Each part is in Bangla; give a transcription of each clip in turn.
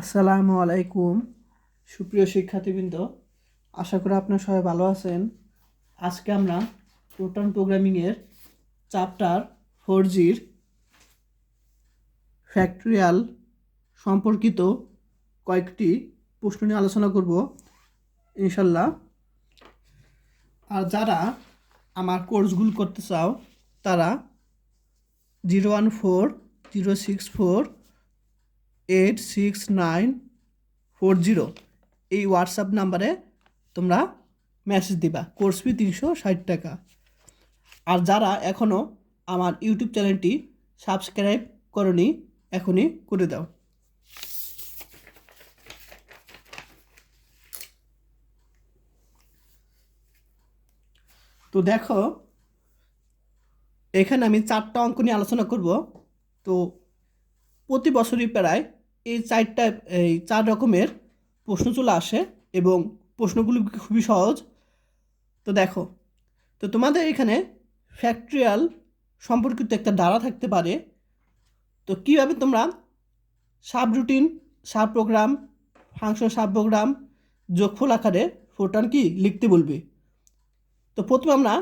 আসসালামু আলাইকুম। সুপ্রিয় শিক্ষার্থীবৃন্দ, আশা করি আপনারা সবাই ভালো আছেন। আজকে আমরা প্রোটন প্রোগ্রামিংয়ের চ্যাপ্টার ফোর জির ফ্যাক্টরিয়াল সম্পর্কিত কয়েকটি প্রশ্ন নিয়ে আলোচনা করব, ইনশাল্লাহ। আর যারা আমার কোর্সগুলো করতে চাও, তারা zero one four zero six four eight six nine four zero এই হোয়াটসঅ্যাপ নাম্বারে তোমরা মেসেজ দিবা। কোর্স ফি তিনশো ষাট টাকা। আর যারা এখনও আমার ইউটিউব চ্যানেলটি সাবস্ক্রাইব করনি, এখনই করে দাও। তো দেখো, এখানে আমি চারটা অঙ্ক নিয়ে আলোচনা করব। তো প্রতি বছরই প্রায় এই চারটা, এই চার রকমের প্রশ্ন চলে আসে এবং প্রশ্নগুলো খুবই সহজ? তো দেখো, তো তোমাদের এখানে ফ্যাক্টরিয়াল সম্পর্কিত একটা দ্বারা থাকতে পারে। তো কীভাবে তোমরা sub routine sub programme function sub programme যোগফল আকারে ফোটান কি লিখতে বলবে? তো প্রথমে আমরা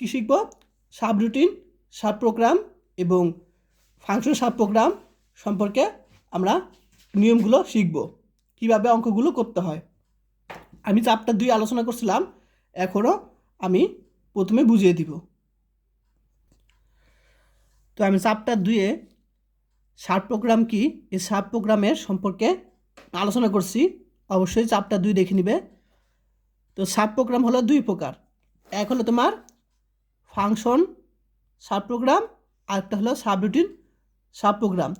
কী শিখব? সাব রুটিন সাব প্রোগ্রাম এবং ফাংশন সাব প্রোগ্রাম সম্পর্কে আমরা নিয়মগুলো শিখব। কীভাবে অঙ্কগুলো করতে হয়। আমি চাপটার দুই আলোচনা করছিলাম এখনও আমি প্রথমে বুঝিয়ে দিব। তো আমি চাপটার দুয়ে সাব প্রোগ্রাম কি? এই সাব প্রোগ্রামের সম্পর্কে আলোচনা করছি। অবশ্যই চাপটা দুই দেখে নিবে। তো সাব প্রোগ্রাম হলো দুই প্রকার। এক হলো তোমার ফাংশন সাব প্রোগ্রাম আর একটা হলো সাব রুটিন সাব প্রোগ্রাম।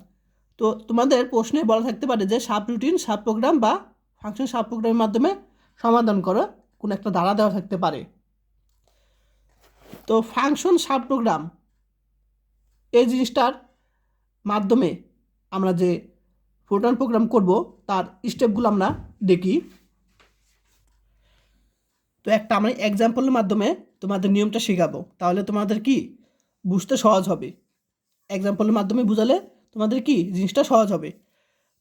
তো তোমাদের প্রশ্নে বলা থাকতে পারে যে সাব রুটিন সাব প্রোগ্রাম বা ফাংশন সাব প্রোগ্রামের মাধ্যমে সমাধান করো, কোনো একটা ধারা দেওয়া থাকতে পারে। তো ফাংশন সাব প্রোগ্রাম এই জিনিসটার মাধ্যমে আমরা যে ফোটান প্রোগ্রাম করব, তার স্টেপগুলো আমরা দেখি। তো একটা আমি এক্সাম্পলের মাধ্যমে তোমাদের নিয়মটা শেখাবো। তাহলে তোমাদের কি? বুঝতে সহজ হবে। এক্সাম্পলের মাধ্যমে বুঝালে তোমাদের কি জিনিসটা সহজ হবে?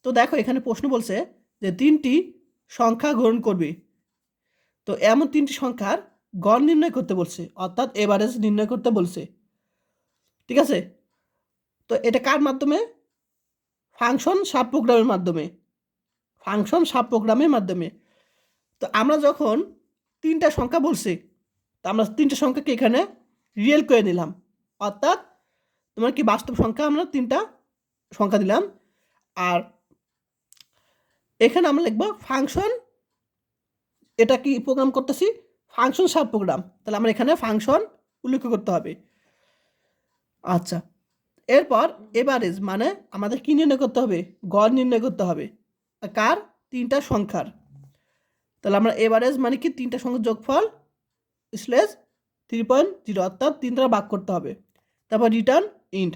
তো দেখো, এখানে প্রশ্ন বলছে যে তিনটি সংখ্যা গ্রহণ করবে। তো এমন তিনটি সংখ্যার গড় নির্ণয় করতে বলছে, অর্থাৎ এভারেজ নির্ণয় করতে বলছে। ঠিক আছে? তো এটা কার মাধ্যমে? ফাংশন সাব প্রোগ্রামের মাধ্যমে। ফাংশন সাব প্রোগ্রামের মাধ্যমে। তো আমরা যখন তিনটা সংখ্যা বলছি, তো আমরা তিনটা সংখ্যাকে এখানে রিয়েল করে নিলাম। অর্থাৎ তোমার কি বাস্তব সংখ্যা আমরা তিনটা সংখ্যা দিলাম। আর এখানে আমরা লিখব ফাংশন এটা কি প্রোগ্রাম করতেছি? ফাংশন সাব প্রোগ্রাম তাহলে আমরা এখানে ফাংশন উল্লেখ করতে হবে। আচ্ছা এরপর এভারেজ মানে আমাদের কী নির্ণয় করতে হবে? গড় নির্ণয় করতে হবে। কার? তিনটা সংখ্যার। তাহলে আমরা এভারেজ মানে কি? তিনটা সংখ্যার যোগফল স্লেস থ্রি পয়েন্ট জিরো অর্থাৎ তিনটা ভাগ করতে হবে। তারপর রিটার্ন ইন্ট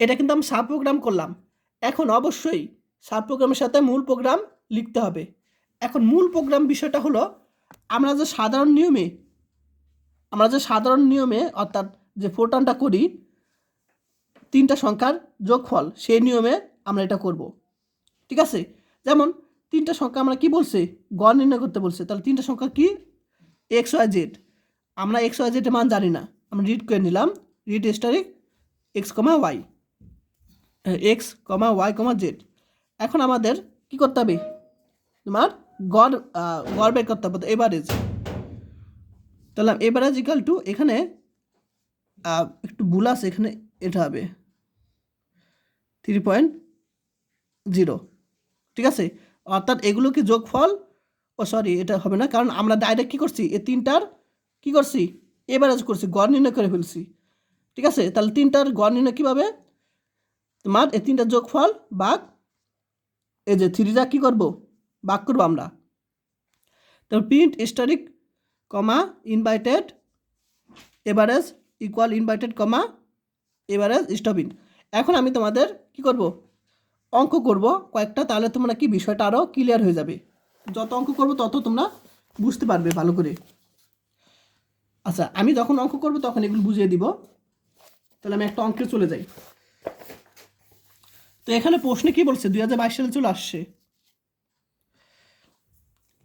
এটা কিন্তু আমি সাব প্রোগ্রাম করলাম। এখন অবশ্যই সাব প্রোগ্রামের সাথে মূল প্রোগ্রাম লিখতে হবে। এখন মূল প্রোগ্রাম বিষয়টা হলো, আমরা যে সাধারণ নিয়মে, আমরা যে সাধারণ নিয়মে অর্থাৎ যে ফোটানটা করি, তিনটা সংখ্যার যোগফল, সেই নিয়মে আমরা এটা করব। ঠিক আছে? যেমন তিনটা সংখ্যা আমরা কি বলছে? গড় নির্ণয় করতে বলছে। তাহলে তিনটা সংখ্যা কি? এক্স ওয়াই জেড আমরা এক্স ওয়াই জেডের মান জানি না। আমরা রিড করে নিলাম। Read asterisk X comma Y X comma Y comma Z. এখন আমাদের কি করতে হবে? তোমার গড় গড় বের করতে হবে এভারেজ তাহলে এভারেজ ইকাল টু এখানে একটু ভুল আছে, এখানে এটা হবে। থ্রি পয়েন্ট জিরো ঠিক আছে? অর্থাৎ এগুলো কি যোগফল? ও সরি এটা হবে না, কারণ আমরা ডাইরেক্ট কী করছি? এই তিনটার কী করছি? এভারেজ করছি, গড় নির্ণয় করে ফেলছি। ঠিক আছে? তাহলে তিনটার গড় নির্ণয় কীভাবে? তোমার এই তিনটার যোগফল বাঘ এই যে থ্রিটা কী করব? বাঘ করব আমরা। তারপর print asterisk comma inverted average equal inverted comma average স্টপিন এখন আমি তোমাদের কি করব? অঙ্ক করব কয়েকটা, তাহলে তোমরা কি বিষয়টা আরও ক্লিয়ার হয়ে যাবে। যত অঙ্ক করব, তত তোমরা বুঝতে পারবে ভালো করে। আচ্ছা আমি যখন অঙ্ক করব, তখন এগুলো বুঝিয়ে দিব। তাহলে আমি একটা অঙ্কে চলে যাই। তো এখানে প্রশ্নে কি বলছে? দুই হাজার বাইশ সালে চলে আসছে।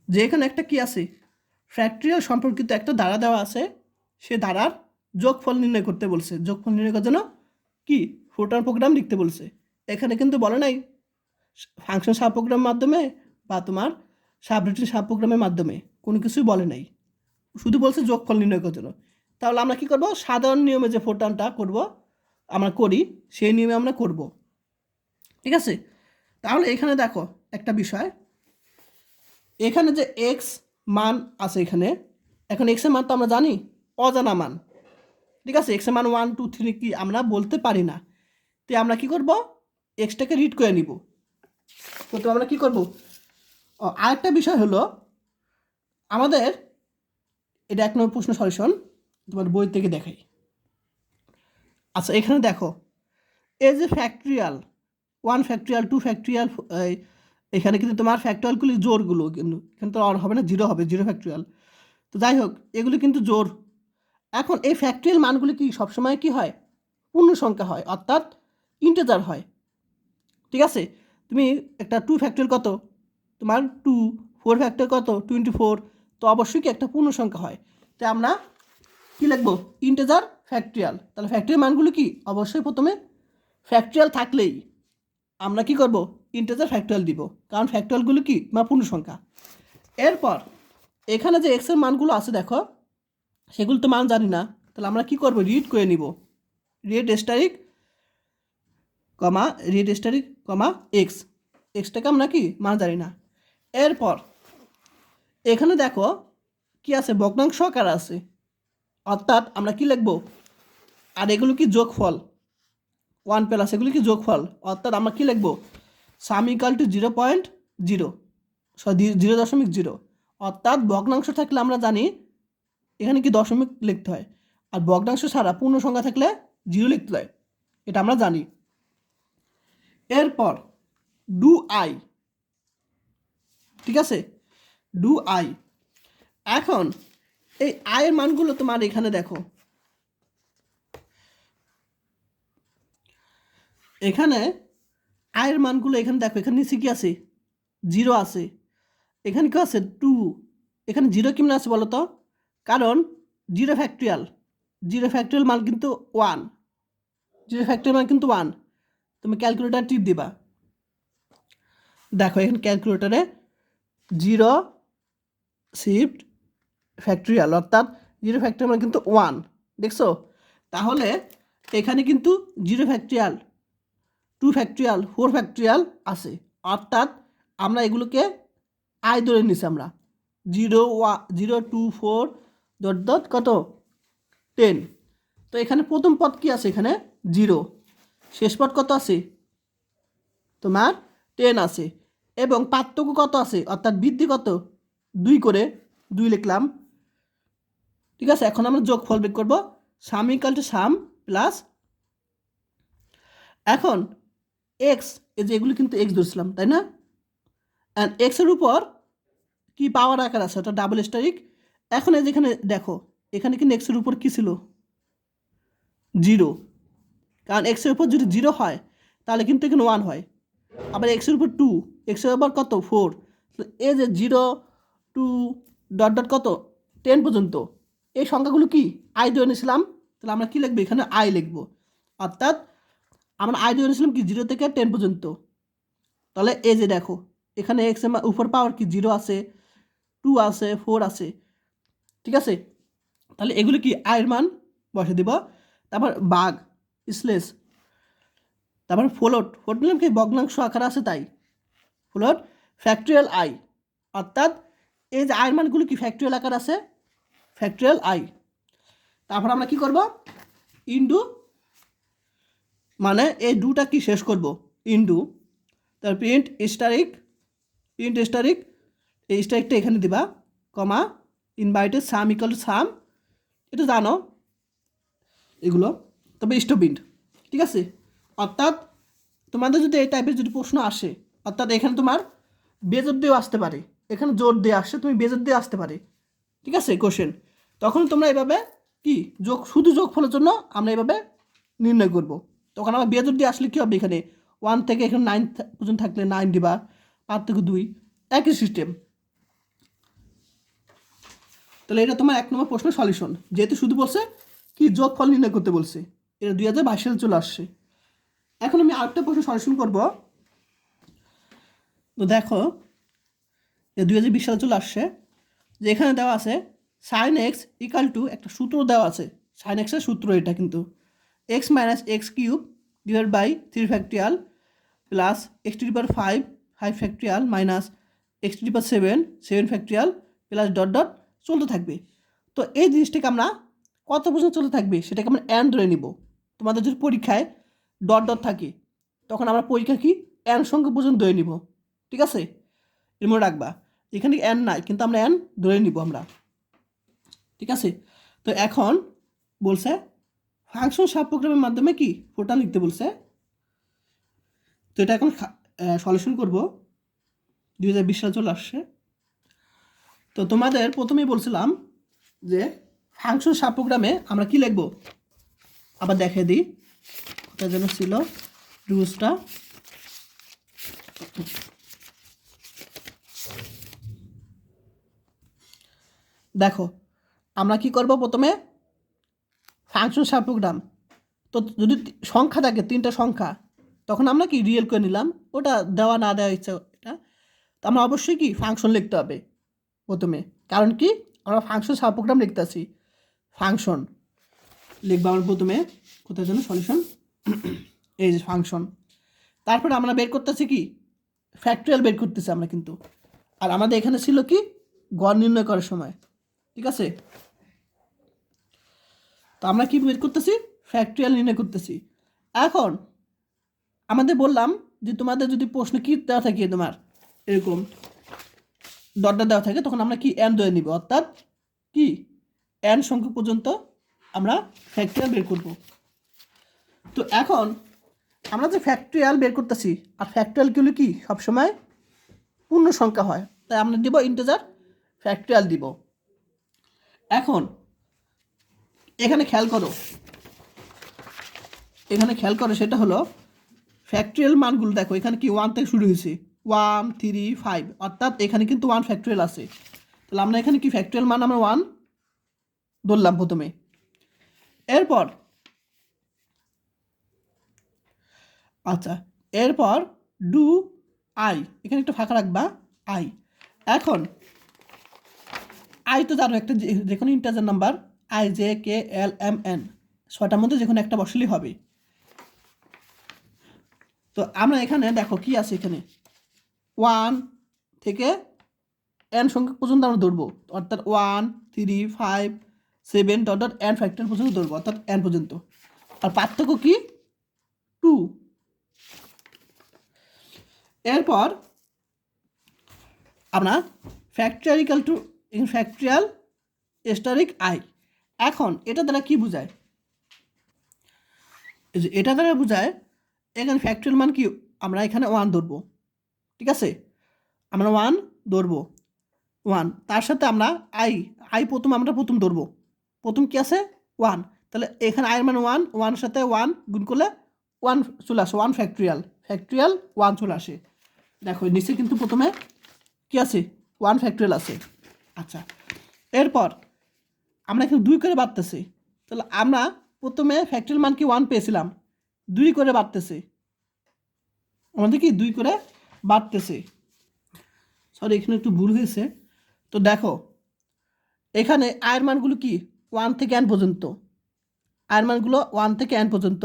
যে এখানে একটা কি আছে? ফ্যাক্টরিয়াল সম্পর্কিত একটা ধারা দেওয়া আছে। সে ধারার যোগফল নির্ণয় করতে বলছে। যোগফল নির্ণয় করার জন্য কি? ফোটার প্রোগ্রাম লিখতে বলছে। এখানে কিন্তু বলে নাই ফাংশন সাব প্রোগ্রামের মাধ্যমে বা তোমার সাবরুটিন সাব প্রোগ্রামের মাধ্যমে। কোনো কিছুই বলে নাই। শুধু বলছে যোগফল নির্ণয় করার জন্য। তাহলে আমরা কি করব? সাধারণ নিয়মে যে ফোটানটা করব, আমরা করি, সেই নিয়মে আমরা করব। ঠিক আছে? তাহলে এখানে দেখো একটা বিষয়। এখানে যে এক্স মান আছে এখানে, এখন এক্সের মান তো আমরা জানি, অজানা মান। ঠিক আছে? এক্সের মান ওয়ান টু থ্রি কি আমরা বলতে পারি না। তো আমরা কি করব? এক্সটাকে রিড করে নিব। তো তো আমরা কি করব? আরেকটা বিষয় হলো, আমাদের, এটা এক নম্বর প্রশ্ন সলিউশন তোমার বই থেকে দেখাই। আচ্ছা এখানে দেখো, এই যে factorial one factorial two factorial এখানে কিন্তু তোমার ফ্যাক্টরিয়ালগুলি জোরগুলো কিন্তু, এখানে তো আর হবে না জিরো হবে জিরো ফ্যাক্টরিয়াল তো যাই হোক, এগুলি কিন্তু জোর। এখন এই ফ্যাক্টরিয়াল মানগুলি কি, সবসময় কি হয়? পূর্ণ সংখ্যা হয়, অর্থাৎ ইন্টেজার হয়। ঠিক আছে? তুমি একটা টু ফ্যাক্টরিয়াল কত? তোমার টু ফোর ফ্যাক্টর কত? টোয়েন্টি ফোর তো অবশ্যই কি একটা পূর্ণ সংখ্যা হয়। তাই আমরা কি লিখব? ইন্টেজার ফ্যাক্টরিয়াল তাহলে ফ্যাক্টরিয়াল মানগুলো কি? অবশ্যই প্রথমে ফ্যাক্টরিয়াল থাকলেই। আমরা কি করব? ইন্টেজার ফ্যাক্টরিয়াল দিব। কারণ ফ্যাক্টরিয়ালগুলো কি? বা পূর্ণ সংখ্যা। এরপর, এখানে যে এক্সের মানগুলো আছে দেখো, সেগুলো তো মান জানি না। তাহলে আমরা কি করব? রিড করে নিব। Read asterisk comma read asterisk comma X এক্সটাকে আমরা কি? মান জানি না। এরপর, এখানে দেখো, কি আছে? ভগ্নাংশ আকার আছে। অর্থাৎ আমরা কি লিখব? আর এগুলো কি যোগফল? ওয়ান প্লাস, এগুলি কি যোগফল? অর্থাৎ আমরা কী লিখব? Sum equal to zero point zero zero দশমিক জিরো অর্থাৎ ভগ্নাংশ থাকলে আমরা জানি এখানে কি দশমিক লিখতে হয়। আর ভগ্নাংশ ছাড়া পূর্ণ সংখ্যা থাকলে জিরো লিখতে হয়। এটা আমরা জানি। এরপর ডু আই ঠিক আছে? ডু আই এখন এই আয়ের মানগুলো তোমার এখানে দেখো। এখানে আয়ের মানগুলো এখানে দেখো, এখানে নিচে কি আছে? জিরো আছে। এখানে কি আছে? টু এখানে জিরো কেমন আছে বলো তো কারণ জিরো ফ্যাক্টরিয়াল জিরো ফ্যাক্টরিয়াল মান কিন্তু ওয়ান জিরো ফ্যাক্টরিয়াল মান কিন্তু ওয়ান তুমি ক্যালকুলেটার টিপ দিবা। দেখো, এখানে ক্যালকুলেটারে জিরো শিফট ফ্যাক্টরিয়াল অর্থাৎ জিরো ফ্যাক্টরিয়াল মানে কিন্তু ওয়ান দেখছ? তাহলে এখানে কিন্তু zero factorial two factorial four factorial আছে। অর্থাৎ আমরা এগুলোকে আয় ধরে নিছি আমরা। Zero one zero two four dot dot কত? টেন তো এখানে প্রথম পদ কি আছে এখানে? জিরো শেষ পদ কত আছে? তোমার টেন আছে। এবং পার্থক্য কত আছে? অর্থাৎ বৃদ্ধি কত? দুই করে দুই লিখলাম। ঠিক আছে, এখন আমরা যোগ ফল বের করব। Sum equal to sum plus এখন এক্স এই যে এগুলো কিন্তু এক্স ধরছিলাম, তাই না? অ্যান্ড এক্সের উপর কি পাওয়ার আকার আছে? ওটা ডাবল স্টারিক এখন এই যেখানে দেখো, এখানে কিন্তু এক্সের উপর কী ছিল? জিরো কারণ এক্সের উপর যদি জিরো হয়, তাহলে কিন্তু এখানে ওয়ান হয়। আবার এক্সের উপর টু এক্সের উপর কত? ফোর এই যে জিরো টু ডট ডট কত? টেন পর্যন্ত। এই সংখ্যাগুলো কি? আই ধরে নিয়েছিলাম। তাহলে আমরা কী লিখব? এখানে আই লিখব। অর্থাৎ আমরা আই ধরে নিয়েছিলাম কি জিরো থেকে টেন পর্যন্ত। তাহলে এই যে দেখো, এখানে এক্সের উপর পাওয়ার কি জিরো আছে টু আছে ফোর আছে, ঠিক আছে? তাহলে এগুলো কি আয়ের মান? বসে দিব। তারপর বাঘ, স্লেস, তারপর ফ্লোট ফ্লোট নিলাম কি? ভগ্নাংশ আকার আছে তাই। ফ্লোট ফ্যাক্টরিয়াল আই অর্থাৎ এই যে আয়ের মানগুলো কি ফ্যাক্টরিয়াল আকার আছে? ফ্যাক্টরিয়াল আই তারপর আমরা কি করব? ইন্ডু মানে এই দুটা কি শেষ করব? ইন্ডু তার প্রিন্ট স্টারিক প্রিন্ট স্টারিক এই স্টারিকটা এখানে দিবা, কমা ইনভাইটেড সাম ইকাল সাম এটা জানো? এগুলো, তবে স্টোপিন্ট ঠিক আছে? অর্থাৎ তোমাদের যদি এই টাইপের যদি প্রশ্ন আসে, অর্থাৎ এখানে তোমার বেজর দিয়েও আসতে পারে, এখানে জোর দিয়ে আসছে তুমি বেজর দিয়ে আসতে পারে, ঠিক আছে কোশ্চেন তখন তোমরা এভাবে কি? যোগ, শুধু যোগ ফলের জন্য আমরা এভাবে নির্ণয় করব। তখন আমার বেজর দিয়ে আসলে কী হবে এখানে? ওয়ান থেকে এখানে নাইন পর্যন্ত থাকলে নাইন দিবা, পাঁচ থেকে দুই, একই সিস্টেম তাহলে এটা তোমার এক নম্বর প্রশ্নের সলিউশন যেহেতু শুধু বলছে, কি যোগ ফল নির্ণয় করতে বলছে? এটা দুই হাজার বাইশ সালে চলে আসছে। এখন আমি আরেকটা প্রশ্ন সলিউশন করব। তো দেখো দুই হাজার বিশ সালে চলে আসছে, যে এখানে দেওয়া আছে সাইন এক্স ইকাল টু একটা সূত্র দেওয়া আছে। সাইন এক্সের সূত্র এটা কিন্তু। X minus X cube divide by three factorial plus X to power five five factorial minus X to power seven seven factorial plus dot dot চলতে থাকবে। তো এই জিনিসটাকে আমরা কত পর্যন্ত চলতে থাকবে সেটাকে আমরা অ্যান ধরে নিব। তোমাদের যদি পরীক্ষায় ডট ডট থাকে, তখন আমরা পরীক্ষা কি অ্যান সংখ্যা পর্যন্ত ধরে নিব। ঠিক আছে? এর মনে রাখবা। এখানে অ্যান নাই, কিন্তু আমরা অ্যান ধরে নিব আমরা। ঠিক আছে? তো এখন বলছে ফাংশন সাব প্রোগ্রামের মাধ্যমে কি? ফোটা লিখতে বলছে। তো এটা এখন সলিউশন করব। দুই হাজার বিশ সালে চলে আসছে। তো তোমাদের প্রথমেই বলছিলাম যে ফাংশন সাব প্রোগ্রামে আমরা কি লিখব? আবার দেখে দিই। কোথায় যেন ছিল রুলসটা দেখো, আমরা কি করব প্রথমে? ফাংশন সাব প্রোগ্রাম তো যদি সংখ্যা থাকে, তিনটা সংখ্যা, তখন আমরা কি রিয়েল করে নিলাম? ওটা দেওয়া না দেওয়া ইচ্ছা, এটা? তো আমরা অবশ্যই কি ফাংশন লিখতে হবে প্রথমে। কারণ কি? আমরা ফাংশন সাব প্রোগ্রাম লিখতেছি। ফাংশন লিখব আমরা প্রথমে। কোথায় জন্য সলিউশন এই যে ফাংশন। তারপরে আমরা বের করতেছি কি? ফ্যাক্টরিয়াল বের করতেছি আমরা কিন্তু। আর আমাদের এখানে ছিল কি? গড় নির্ণয় করার সময়। ঠিক আছে? তো আমরা কি বের করতেছি? ফ্যাক্টরিয়াল নির্ণয় করতেছি। এখন আমাদের বললাম যে তোমাদের যদি প্রশ্ন কি দেওয়া থাকে তোমার, এরকম দরটা দেওয়া থাকে, তখন আমরা কি এন ধরে নিব? অর্থাৎ কি? এন সংখ্যা পর্যন্ত আমরা ফ্যাক্টরিয়াল বের করব। তো এখন আমরা যে ফ্যাক্টরিয়াল বের করতেছি, আর ফ্যাক্টরিয়ালগুলো কি সবসময় পূর্ণ সংখ্যা হয়। তাই আমরা দিব ইন্টেজার ফ্যাক্টরিয়াল দিব। এখন এখানে খেয়াল করো। এখানে খেয়াল করো, সেটা হলো ফ্যাক্টরিয়াল মানগুলো দেখো, এখানে কি ওয়ান থেকে শুরু হয়েছে? ওয়ান থ্রি ফাইভ অর্থাৎ এখানে কিন্তু ওয়ান ফ্যাক্টরিয়াল আছে। তাহলে আমরা এখানে কি ফ্যাক্টরিয়াল মান আমরা ওয়ান ধরলাম প্রথমে। এরপর আচ্ছা এরপর ডু আই এখানে একটু ফাঁকা রাখবা আই এখন আই তো জানো একটা যে- কোনো integer number I J K L M N. ছয়টার মধ্যে যে কোনো একটা বসলেই হবে। তো আমরা এখানে দেখো কি আছে এখানে। ওয়ান থেকে এন সংখ্যক পর্যন্ত আমরা ধরবো। অর্থাৎ one, three, five, seven dot dot N factor পর্যন্ত ধরবো, অর্থাৎ এন পর্যন্ত। আর পার্থক্য কি? টু। এরপর আমরা factorial two factorial asterisk I এখন এটা দ্বারা কি বোঝায়? এটা দ্বারা বোঝায়, এখানে ফ্যাক্টরিয়াল মান কি? আমরা এখানে ওয়ান ধরবো। ঠিক আছে? আমরা ওয়ান ধরবো। ওয়ান তার সাথে আমরা আই আই প্রথম আমরা প্রথম ধরবো। প্রথম কি আছে? ওয়ান তাহলে এখানে আয়ের মান ওয়ান ওয়ানের সাথে ওয়ান গুণ করলে ওয়ান চলে আসে ওয়ান ফ্যাক্টরিয়াল ফ্যাক্টরিয়াল ওয়ান চলে আসে। দেখো, নিচে কিন্তু প্রথমে কি আছে? ওয়ান ফ্যাক্টরিয়াল আছে। আচ্ছা। এরপর আমরা এখানে দুই করে বাড়তেছি। তাহলে আমরা প্রথমে ফ্যাক্টরিয়াল মান কি ওয়ান পেয়েছিলাম? দুই করে বাড়তেছে। আমাদের কি দুই করে বাড়তেছে? সরি এখানে একটু ভুল হয়েছে। তো দেখো, এখানে আয়ের মানগুলো কি? ওয়ান থেকে এন পর্যন্ত। আয়ের মানগুলো ওয়ান থেকে এন পর্যন্ত।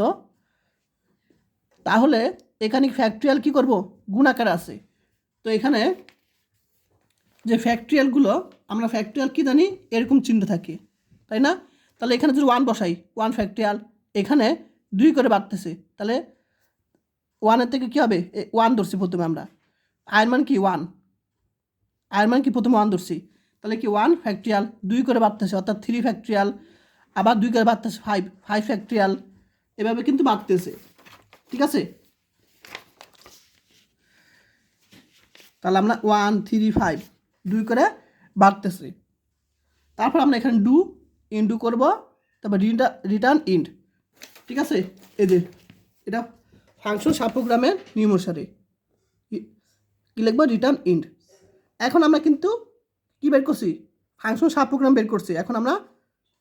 তাহলে এখানে ফ্যাক্টরিয়াল কি করব? গুণাকার আছে। তো এখানে যে ফ্যাক্টরিয়ালগুলো আমরা ফ্যাক্টরিয়াল কি জানি? এরকম চিহ্ন থাকে। তাই না? তাহলে এখানে যদি ওয়ান বসাই ওয়ান ফ্যাক্টরিয়াল এখানে দুই করে বাড়তেছে, তাহলে ওয়ানের থেকে কী হবে? ওয়ান ধরছি প্রথমে আমরা। আয়ের মান কি? ওয়ান আয়ের মান কি? প্রথমে ওয়ান ধরছি। তাহলে কি? ওয়ান ফ্যাক্টরিয়াল দুই করে বাড়তেছে, অর্থাৎ থ্রি ফ্যাক্টরিয়াল আবার দুই করে বাড়তেছে ফাইভ ফাইভ ফ্যাক্টরিয়াল এভাবে কিন্তু বাড়তেছে। ঠিক আছে? তাহলে আমরা ওয়ান থ্রি ফাইভ দুই করে বাড়তেছে। তারপর আমরা এখানে ডু ইন্ডু করব, তারপর রিটার্ন ইন্ড। ঠিক আছে? এই যে, এটা ফাংশন সাব প্রোগ্রামের নিয়ম অনুসারে। কি লিখব? Return end. এখন আমরা কিন্তু কি বের করছি? ফাংশন সাব প্রোগ্রাম বের করছি। এখন আমরা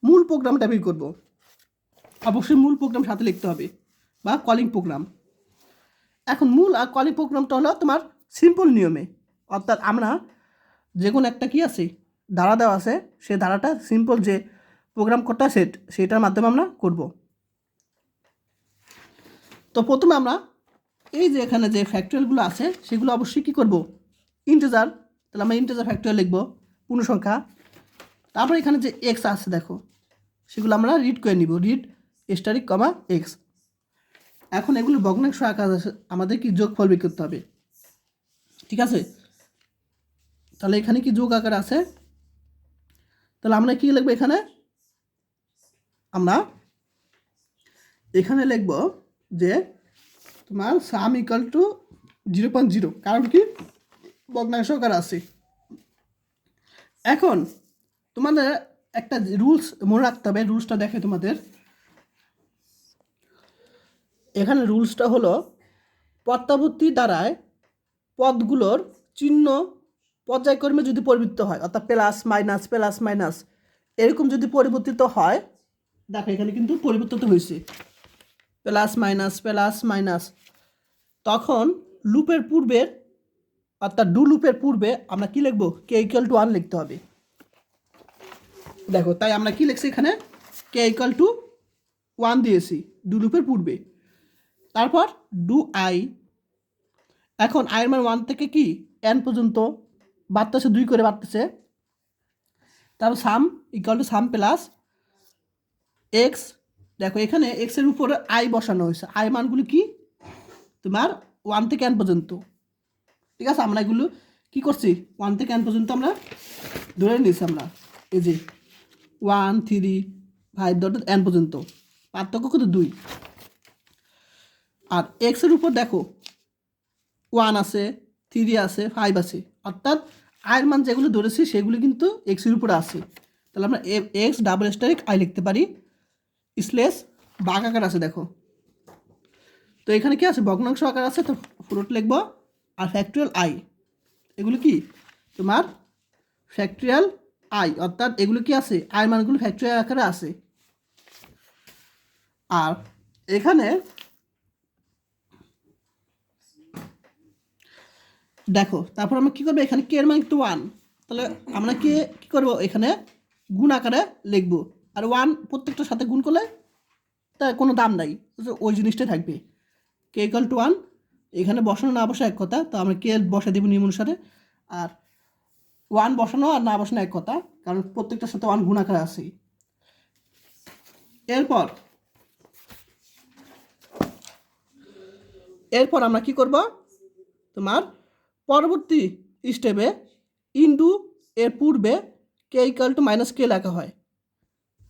মূল প্রোগ্রামটা বের করব। অবশ্যই মূল প্রোগ্রাম সাথে লিখতে হবে, বা কলিং প্রোগ্রাম। এখন মূল আর কলিং প্রোগ্রামটা হলো তোমার সিম্পল নিয়মে। অর্থাৎ আমরা যে কোনো একটা কি আছে, ধারা দেওয়া আছে, সে ধারাটা সিম্পল যে প্রোগ্রাম কোডটা সেট সেটার মাধ্যমে আমরা করব। তো প্রথমে আমরা এই যে এখানে যে ফ্যাক্টরিয়ালগুলো আছে, সেগুলো অবশ্যই কী করব? ইন্টেজার তাহলে আমরা ইন্টেজার ফ্যাক্টরিয়াল লিখব, পূর্ণসংখ্যা। তারপর এখানে যে এক্স আছে, দেখো, সেগুলো আমরা রিড করে নিব রিড স্টারিক কমা এক্স এখন এগুলো ভগ্নাংশ আকার আছে, আমাদের কি যোগফল বের করতে হবে? ঠিক আছে? তাহলে এখানে কি যোগ আকার আছে? তাহলে আমরা কি লিখব এখানে? আমরা এখানে লিখব যে তোমার sum equal to zero point zero কারণ কি? ভগ্নাংশ আকার আছে। এখন তোমাদের একটা রুলস মনে রাখতে হবে রুলসটা দেখে তোমাদের। এখানে রুলসটা হলো পত্তাবর্তী দ্বারায় পদগুলোর চিহ্ন পর্যায়ক্রমে যদি পরিবর্তিত হয়, অর্থাৎ প্লাস মাইনাস প্লাস মাইনাস এরকম যদি পরিবর্তিত হয় দেখো, এখানে কিন্তু পরিবর্তিত হয়েছে। Plus, minus plus, minus. তখন লুপের পূর্বের অর্থাৎ ডু লুপের পূর্বে আমরা কি লিখব? কে ইকুয়াল টু ওয়ান লিখতে হবে। দেখো, তাই আমরা কি লিখছি এখানে? কে ইকুয়াল টু ওয়ান দিয়েছি, ডু লুপের পূর্বে। তারপর ডু আই এখন আয়ের মান ওয়ান থেকে কি? এন পর্যন্ত বাড়তেছে, দুই করে বাড়তেছে। তারপর sum equal to sum plus X দেখো এখানে এক্সের উপরে আই বসানো হয়েছে। আই মানগুলো কি? তোমার ওয়ান থেকে এন পর্যন্ত। ঠিক আছে, আমরা এগুলো কী করছি? ওয়ান থেকে এন পর্যন্ত আমরা ধরে নিয়েছি আমরা। এই যে ওয়ান থ্রি ফাইভ ধর এন পর্যন্ত। পার্থক্য কত দুই। আর এক্সের উপর দেখো ওয়ান আছে থ্রি আছে ফাইভ আছে। অর্থাৎ আয়ের মান যেগুলো ধরেছি, সেগুলো কিন্তু এক্সের উপরে আছে। তাহলে আমরা এক্স ডাবল স্টারিক আই লিখতে পারি। স্লেস বাঘ আকার আছে, দেখো। তো এখানে কি আছে? ভগ্নাংশ আকার আছে, তো পুরোটা লিখব আর ফ্যাক্টরিয়াল আই এগুলো কি? তোমার ফ্যাক্টরিয়াল আই অর্থাৎ এগুলো কি আছে? আই মানগুলো ফ্যাক্টরিয়াল আকারে আছে। আর এখানে দেখো, তারপর আমরা কী করব? এখানে কে এর মান একটু ওয়ান তাহলে আমরা কে কী করব? এখানে গুণ আকারে লিখব। আর ওয়ান প্রত্যেকটার সাথে গুণ করলে তার কোনো দাম নাই। ওই জিনিসটাই থাকবে। কে ইকাল টু ওয়ান এখানে বসানো না বসা এক কথা, তো আমরা কে বসা দেবো নিয়ম অনুসারে। আর ওয়ান বসানো আর না বসানো এক কথা, কারণ প্রত্যেকটার সাথে ওয়ান গুণ আকারে আছেই এরপর এরপর আমরা কি করব? তোমার পরবর্তী স্টেপে ইন্টু এর পূর্বে K equal to minus K লেখা হয়।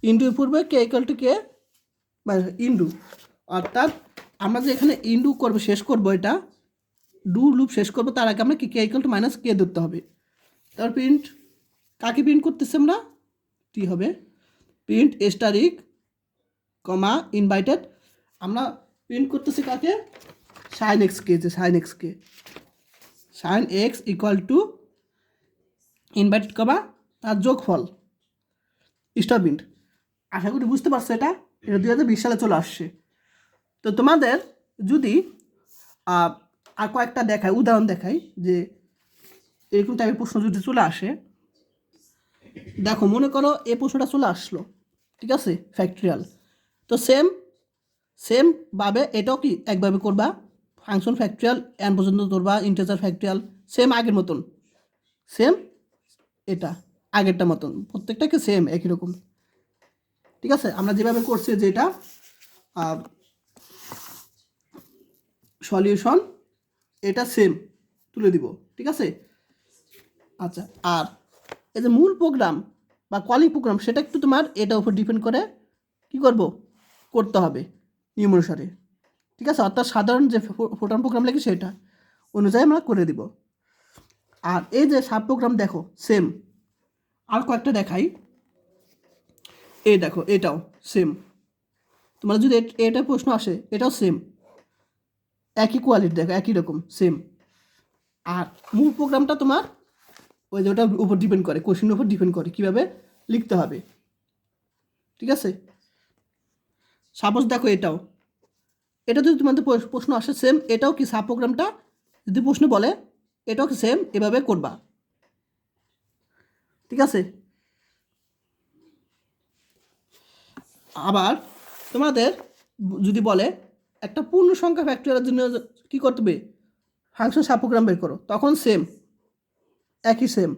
ইন্টুর পূর্বে K equal to K? Minus into অর্থাৎ আমরা যে এখানে ইন্ডু করব, শেষ করব এটা ডু লুপ শেষ করব, তার আগে আমরা কি কে ইকাল টু মাইনাস কে ধরতে হবে। তার প্রিন্ট কাকে প্রিন্ট করতেছি আমরা? টি হবে। প্রিন্ট স্টারিক কমা ইনভাইটেড আমরা প্রিন্ট করতেছি কাকে? সাইন এক্স কে, যে sine x K. Sine x equal to inverted comma তার যোগফল। স্টার প্রিন্ট আশা করি বুঝতে পারছ এটা? এটা দুই হাজার বিশ সালে চলে আসছে। তো তোমাদের যদি আর কয়েকটা দেখায় উদাহরণ দেখাই যে এরকম টাইপের প্রশ্ন যদি চলে আসে দেখো মনে করো এ প্রশ্নটা চলে আসলো ঠিক আছে? ফ্যাক্টরিয়াল তো সেম সেম ভাবে এটাও কি একভাবে করবা? ফাংশন ফ্যাক্টরিয়াল এন পর্যন্ত ধরবা ইন্টেজার ফ্যাক্টরিয়াল সেম আগের মতন। সেম এটা আগেরটা মতন। প্রত্যেকটাকে সেম একই রকম। ঠিক আছে? আমরা যেভাবে করছি যে এটা সলিউশন এটা সেম তুলে দিব, ঠিক আছে? আচ্ছা আর এই যে মূল প্রোগ্রাম বা কলিং প্রোগ্রাম সেটা একটু তোমার এটার উপর ডিপেন্ড করে কি করব? করতে হবে নিয়ম অনুসারে, ঠিক আছে? অর্থাৎ সাধারণ যে ফোটান প্রোগ্রাম লাগে সেটা অনুযায়ী আমরা করে দিব। আর এই যে সাব প্রোগ্রাম দেখো সেম আর কয়েকটা দেখাই। এই দেখো, এটাও সেম তোমার যদি এট- প্রশ্ন আসে, এটাও সেম একই কোয়ালিটি দেখো, একই রকম সেম আর মূল প্রোগ্রামটা তোমার ওই যে ওটার উপর ডিপেন্ড করে কোশ্চেনের উপর ডিপেন্ড করে, কীভাবে লিখতে হবে। ঠিক আছে? সাপোজ দেখো এটাও। এটা যদি তোমাদের প্রশ- প্রশ্ন আসে সেম এটাও কি সাব প্রোগ্রামটা যদি প্রশ্ন বলে, এটাও কি সেম এভাবে করবা। ঠিক আছে? আবার তোমাদের যদি বলে একটা পূর্ণ সংখ্যা ফ্যাক্টরিয়ালের জন্য কী করতে হবে? ফাংশন সাব প্রোগ্রাম বের করো। তখন সেম একই সেম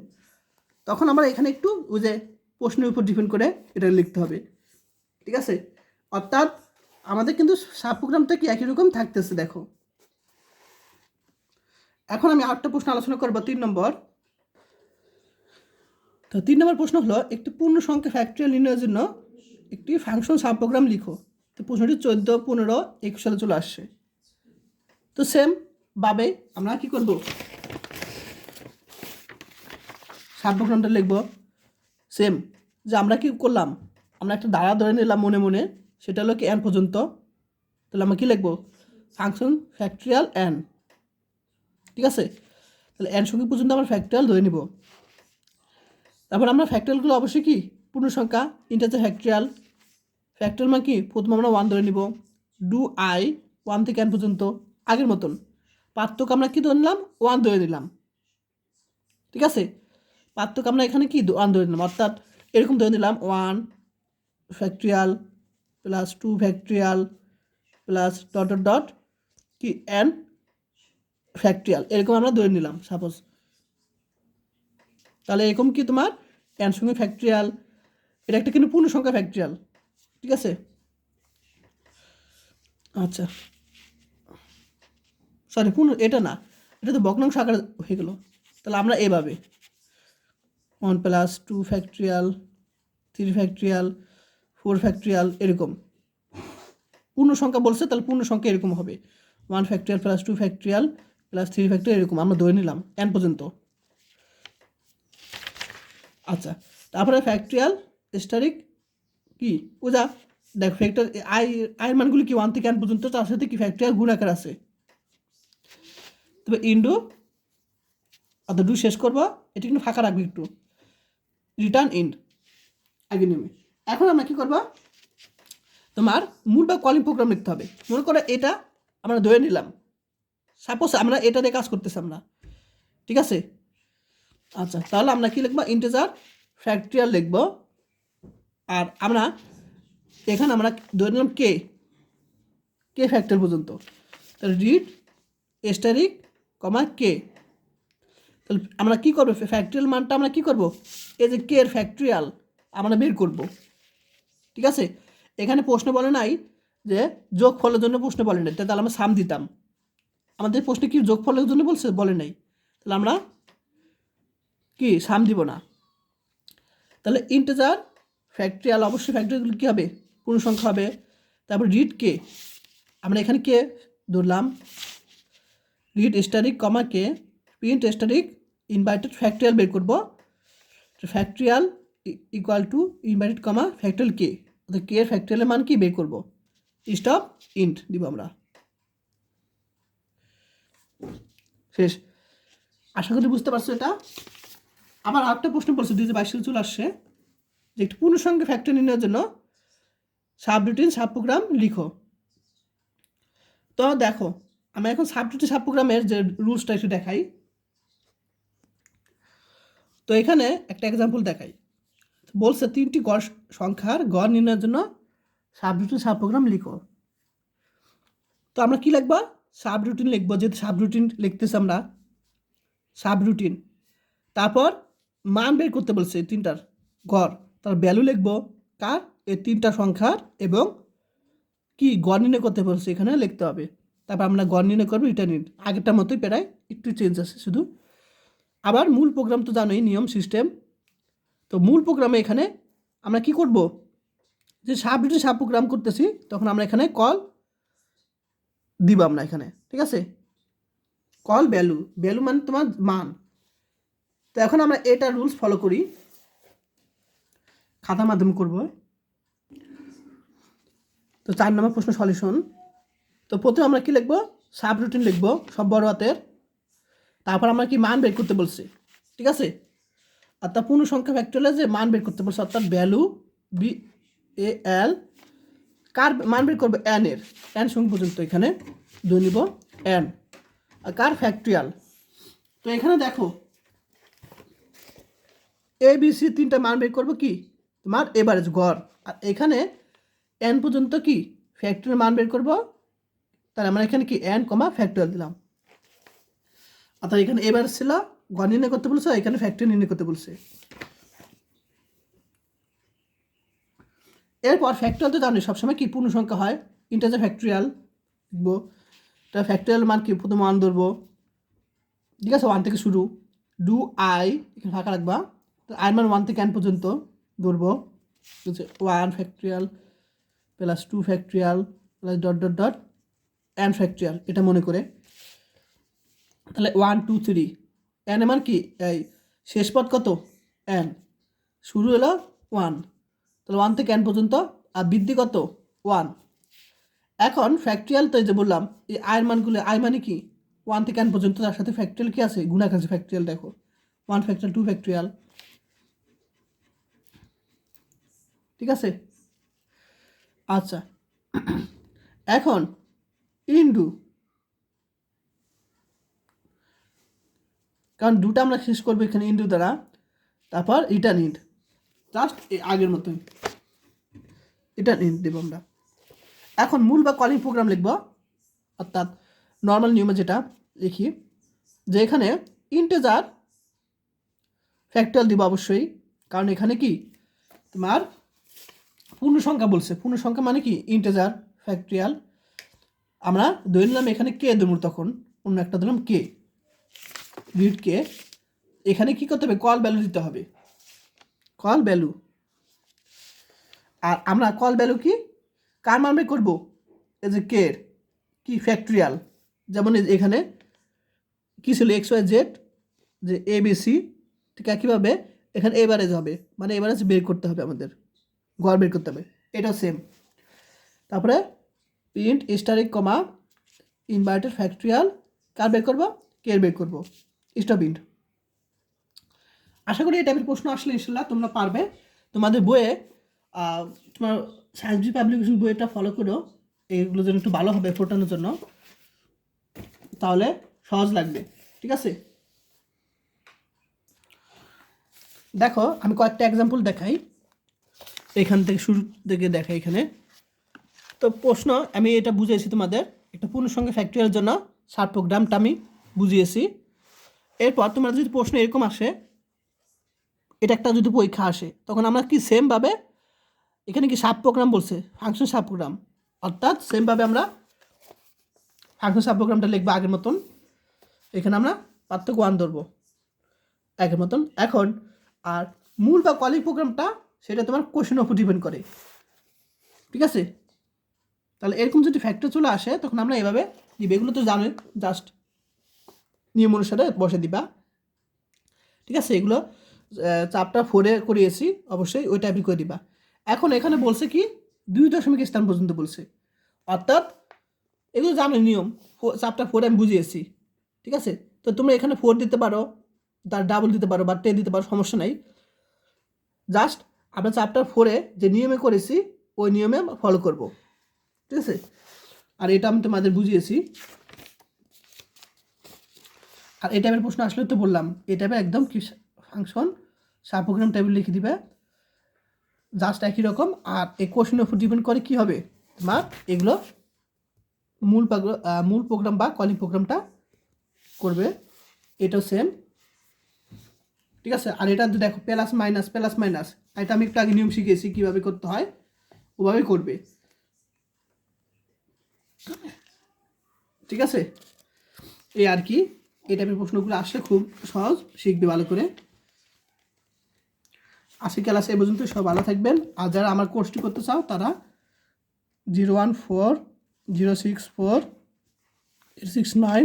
তখন আমরা এখানে একটু ওই যে প্রশ্নের উপর ডিপেন্ড করে এটা লিখতে হবে। ঠিক আছে? অর্থাৎ আমাদের কিন্তু সাব প্রোগ্রামটা কি একই রকম থাকতেছে, দেখো। এখন আমি আরেকটা প্রশ্ন আলোচনা করব তিন নম্বর। তো তিন নম্বর প্রশ্ন হলো, একটি পূর্ণ সংখ্যা ফ্যাক্টরিয়াল নির্ণয়ের জন্য একটি ফাংশন সাব প্রোগ্রাম লিখো। তো প্রশ্নটি চোদ্দ, পনেরো, একুশ সালে চলে আসছে। তো সেম ভাবে আমরা কি করব? সাব প্রোগ্রামটা লিখব। সেম যে আমরা কি করলাম? আমরা একটা দাঁড়া ধরে নিলাম মনে মনে, সেটা হলো কি এন পর্যন্ত। তাহলে আমরা কী লিখব? ফাংশন ফ্যাক্টরিয়াল এন ঠিক আছে? তাহলে এন সংখ্যা পর্যন্ত আমরা ফ্যাক্টরিয়াল ধরে নিব। তারপর আমরা ফ্যাক্টরিয়ালগুলো অবশ্যই কি? পূর্ণ সংখ্যা ইন্টারচার ফ্যাক্টরিয়াল ফ্যাক্টরিয়াল মানে কি? প্রথমে আমরা ওয়ান ধরে নিব। ডু আই ওয়ান থেকে এন পর্যন্ত, আগের মতন। পার্থক্য আমরা কী ধরে নিলাম? ওয়ান ধরে নিলাম। ঠিক আছে? পার্থক্য আমরা এখানে কি? ওয়ান ধরে নিলাম। অর্থাৎ এরকম ধরে নিলাম one factorial plus two factorial plus dot dot dot কি? এন ফ্যাক্টরিয়াল এরকম আমরা ধরে নিলাম সাপোজ তাহলে এরকম কি তোমার? এন সঙ্গে ফ্যাক্টরিয়াল এটা একটা কিন্তু পূর্ণ সংখ্যা ফ্যাক্টরিয়াল ঠিক আছে? আচ্ছা। সরি পূর্ণ, এটা না। এটা তো ভগ্নাংশ আকারে হয়ে গেল। তাহলে আমরা এভাবে। One plus two factorial three factorial four factorial এরকম। পূর্ণ সংখ্যা বলছে, তাহলে পূর্ণ সংখ্যা এরকম হবে। One factorial plus two factorial plus three factorial এরকম। আমরা ধরে নিলাম এন পর্যন্ত। আচ্ছা তারপরে ফ্যাক্টরিয়াল স্টারিক কি? পূজা দেখ ফ্যাক্টর আই আয়ের মানগুলি কি? ওয়ান থেকে এন পর্যন্ত, তার সাথে কি ফ্যাক্টরিয়াল গুণাকার আছে? তবে ইন্ডো অর্থাৎ ডু শেষ করব, এটা কিন্তু ফাঁকা রাখবে একটু। রিটার্ন ইন্ড আগে নেমে। এখন আমরা কী করব? তোমার মূল বা কলিং প্রোগ্রাম লিখতে হবে। মনে করো এটা আমরা ধরে নিলাম। সাপোজ আমরা এটা দিয়ে কাজ করতেছি আমরা। ঠিক আছে? আচ্ছা তাহলে আমরা কি লিখব? ইন্টেজার ফ্যাক্টরিয়াল লিখব। আর আমরা এখানে আমরা ধরে নিলাম কে কে ফ্যাক্টর পর্যন্ত। তাহলে রিড এস্টারিক কমা কে তাহলে আমরা কী করব? ফ্যাক্টরিয়াল মানটা আমরা কী করব? এই যে কে এর ফ্যাক্টরিয়াল আমরা বের করব। ঠিক আছে? এখানে প্রশ্ন বলে নাই যে যোগ ফলের জন্য প্রশ্ন বলে নাই। তাহলে আমরা সাম দিতাম। আমাদের প্রশ্নে কি যোগ ফলের জন্য বলছে? বলে নাই। তাহলে আমরা কি? সাম দিব না। তাহলে ইন্টেজার ফ্যাক্টরিয়াল অবশ্যই ফ্যাক্টরিয়াল কী হবে? পূর্ণ সংখ্যা হবে। তারপর রিড কে? আমরা এখানে কে ধরলাম? Read asterisk comma k print asterisk inverted factorial বের করব। Factorial equal to inverted comma factorial কে? অর্থাৎ কে এর ফ্যাক্টরিয়ালের মান কি? বের করব। স্টপ ইন্ট দিব আমরা। শেষ। আশা করি বুঝতে পারছ এটা। আবার আরেকটা প্রশ্ন বলছে দুই হাজার বাইশ সালে চলে আসছে। যে একটি পূর্ণসংখ্যা ফ্যাক্টর নির্ণয়ের জন্য সাব রুটিন সাব প্রোগ্রাম লিখো। তো দেখো, আমি এখন সাব রুটিন সাব প্রোগ্রামের যে রুলসটা একটু দেখাই। তো এখানে একটা এক্সাম্পল দেখাই। বলছে তিনটি গড় সংখ্যার গড় নির্ণয়ের জন্য সাব রুটিন সাব প্রোগ্রাম লিখো। তো আমরা কি লিখব? সাব রুটিন লিখব, যেহেতু সাব রুটিন লিখতেছি আমরা। সাব রুটিন তারপর মান বের করতে বলছে তিনটার গড়। তার ভ্যালু লিখব কার? এই তিনটা সংখ্যার এবং কি গড় নির্ণয় করতে বলছে এখানে লিখতে হবে। তারপর আমরা গড় নির্ণয় করব ইন আগেরটার মতোই প্রায় একটু চেঞ্জ আছে শুধু। আবার মূল প্রোগ্রাম তো জানোই, নিয়ম সিস্টেম তো মূল প্রোগ্রামে এখানে আমরা কি করব? যে সাব রুটিন সাব প্রোগ্রাম করতেছি, তখন আমরা এখানে কল দিব আমরা এখানে, ঠিক আছে? কল ভ্যালু ভ্যালু মানে তোমার মান। তো এখন আমরা এটা রুলস ফলো করি। খাতার মাধ্যমে করব। তো চার নম্বর প্রশ্ন সলিউশন। তো প্রথমে আমরা কি লিখব? সাব রুটিন লিখব, সব বড় হাতের। তারপর আমরা কি মান বের করতে বলছি? ঠিক আছে? অর্থাৎ পূর্ণ সংখ্যা ফ্যাক্টরিয়ালে যে মান বের করতে বলছে, অর্থাৎ ভ্যালু বি এ এল কার মান বের করব? এন এর। এন সংখ্যা পর্যন্ত এখানে ধরে নিব এন আর কার ফ্যাক্টরিয়াল তো এখানে দেখো এ বি সি তিনটা মান বের করব কি? তোমার এভারেজ গড় আর এখানে এন পর্যন্ত কি? ফ্যাক্টরিয়াল মান বের করব। তাহলে আমরা এখানে কি এন কমা ফ্যাক্টরিয়াল দিলাম। অর্থাৎ এখানে এভারেজ ছিল গড় নির্ণয় করতে বলছে, এখানে ফ্যাক্টরি নির্ণয় করতে বলছে। এরপর ফ্যাক্টরিয়াল তো জানি সবসময় কি পূর্ণ সংখ্যা হয়? ইন্টারজার ফ্যাক্টরিয়াল লিখব। তা ফ্যাক্টরিয়াল মান কি? প্রথম মান ধরবো। ঠিক আছে ওয়ান থেকে শুরু। ডু আই এখানে ফাঁকা রাখবা। তো আই মান ওয়ান থেকে এন পর্যন্ত। ধরবো one factorial plus two factorial plus dot dot dot n factorial এটা মনে করে। তাহলে ওয়ান টু থ্রি এন এর মান কি? এই, শেষ পদ কত? এন শুরু হলো ওয়ান তাহলে ওয়ান থেকে এন পর্যন্ত, আর বৃদ্ধি কত? ওয়ান এখন ফ্যাক্টরিয়াল তো যে বললাম, এই আয়ের মানগুলো আয় মানে কি? ওয়ান থেকে এন পর্যন্ত তার সাথে ফ্যাক্টরিয়াল কি আছে? গুণাক আছে ফ্যাক্টরিয়াল দেখো। ওয়ান ফ্যাক্টরিয়াল টু ফ্যাক্টরিয়াল ঠিক আছে? আচ্ছা। এখন ইন্ডু কারণ দুটা আমরা শেষ করব এখানে ইন্ডু দ্বারা। তারপর রিটার্ন ইন্ড জাস্ট আগের মতোই। রিটার্ন ইন্ড দেবো আমরা। এখন মূল বা কলিং প্রোগ্রাম লিখব। অর্থাৎ নর্মাল নিয়মে যেটা লিখি, যে এখানে ইন্টেজার ফ্যাক্টরিয়াল দিব অবশ্যই। কারণ এখানে কি? তোমার পূর্ণ সংখ্যা বলছে। পূর্ণ সংখ্যা মানে কি? ইন্টেজার ফ্যাক্টরিয়াল আমরা ধরে নিলাম এখানে কে দেবো তখন। অন্য একটা ধরলাম কে রিড কে এখানে কি করতে হবে? কল ভ্যালু দিতে হবে। কল ভ্যালু আর আমরা কল ভ্যালু কি? কার মান করব? এই যে কের কি? ফ্যাক্টরিয়াল যেমন এখানে কী ছিল? এক্স ওয়াই জেড যে এ বি সি ঠিক একইভাবে এখানে এভারেজ হবে। মানে এভারেজ বের করতে হবে আমাদের। গড় বের করতে হবে। এটাও সেম তারপরে print asterisk comma inverted factorial কার বের করব? কের বের করব? স্টপ ইন্ট আশা করি এই টাইপের প্রশ্ন আসলে ইনশাল্লাহ তোমরা পারবে। তোমাদের বইয়ে তোমার সায়েন্স বি পাবলিকেশন বইটা ফলো করো। এইগুলো যেন একটু ভালো হবে ফোটানোর জন্য। তাহলে সহজ লাগবে। ঠিক আছে? দেখো, আমি কয়েকটা এক্সাম্পল দেখাই। এখান থেকে শুরু থেকে দেখাই এখানে। তো প্রশ্ন, আমি এটা বুঝিয়েছি তোমাদের, একটা পূর্ণসংখ্যা ফ্যাক্টরিয়াল জন্য সার প্রোগ্রামটা আমি বুঝিয়েছি। এরপর তোমার যদি প্রশ্ন এরকম আসে, এটা একটা যদি পরীক্ষা আসে, তখন আমরা কি সেমভাবে এখানে কি সাব প্রোগ্রাম বলছে? ফাংশন সাব প্রোগ্রাম অর্থাৎ সেমভাবে আমরা ফাংশন সাব প্রোগ্রামটা লিখব আগের মতন। এখানে আমরা পার্থক্য ওয়ান ধরবো। আগের মতন। এখন, আর মূল বা কলিং প্রোগ্রামটা সেটা তোমার কোশ্চেনের উপর ডিপেন্ড করে। ঠিক আছে? তাহলে এরকম যদি ফ্যাক্টর চলে আসে, তখন আমরা এভাবে দিবে। এগুলো তো জানোই জাস্ট নিয়ম অনুসারে বসে দিবা। ঠিক আছে? এগুলো চাপটা ফোরে করিয়েছি, অবশ্যই ওই টাইপই করে দিবা। এখন এখানে বলছে কি, দুই দশমিক স্থান পর্যন্ত বলছে। অর্থাৎ, এগুলো জানো নিয়ম। চাপটা ফোরে আমি বুঝিয়েছি। ঠিক আছে? তো তোমরা এখানে ফোর দিতে পারো, তার ডাবল দিতে পারো, বা টেন দিতে পারো, সমস্যা নাই। জাস্ট আমরা চাপটার ফোরে যে নিয়মে করেছি, ওই নিয়মে ফলো করব। ঠিক আছে? আর এটা আমি তোমাদের বুঝিয়েছি। আর এই টাইপের প্রশ্ন আসলে তো বললাম, এই টাইপের একদম কি ফাংশন সাবপ্রোগ্রাম টাইপের লিখে দিবে। জাস্ট একই রকম, আর এই কোশ্চেনের উপর ডিপেন্ড করে কি হবে? তোমার এগুলো মূল মূল প্রোগ্রাম বা কলিং প্রোগ্রামটা করবে। এটাও সেম ঠিক আছে? আর এটা দেখো প্লাস মাইনাস প্লাস মাইনাস এটা আমি আগে নিয়ম শিখিয়েছি কীভাবে করতে হয় ওভাবেই করবে। ঠিক আছে? এই আর কি, এই টাইপের প্রশ্নগুলো আসলে খুব সহজ, শিখবে ভালো করে। আশি ক্লাসে এ পর্যন্ত সব ভালো থাকবেন। আর যারা আমার কোর্সটি করতে চাও, তারা zero one four, zero six four, six nine,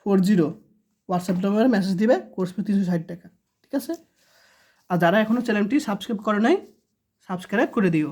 four zero, WhatsApp নম্বরে মেসেজ দিবে কোর্স ফি তিনশো ষাট টাকা। ঠিক আছে? আর যারা এখনও চ্যানেলটি সাবস্ক্রাইব করে নাই সাবস্ক্রাইব করে দিও।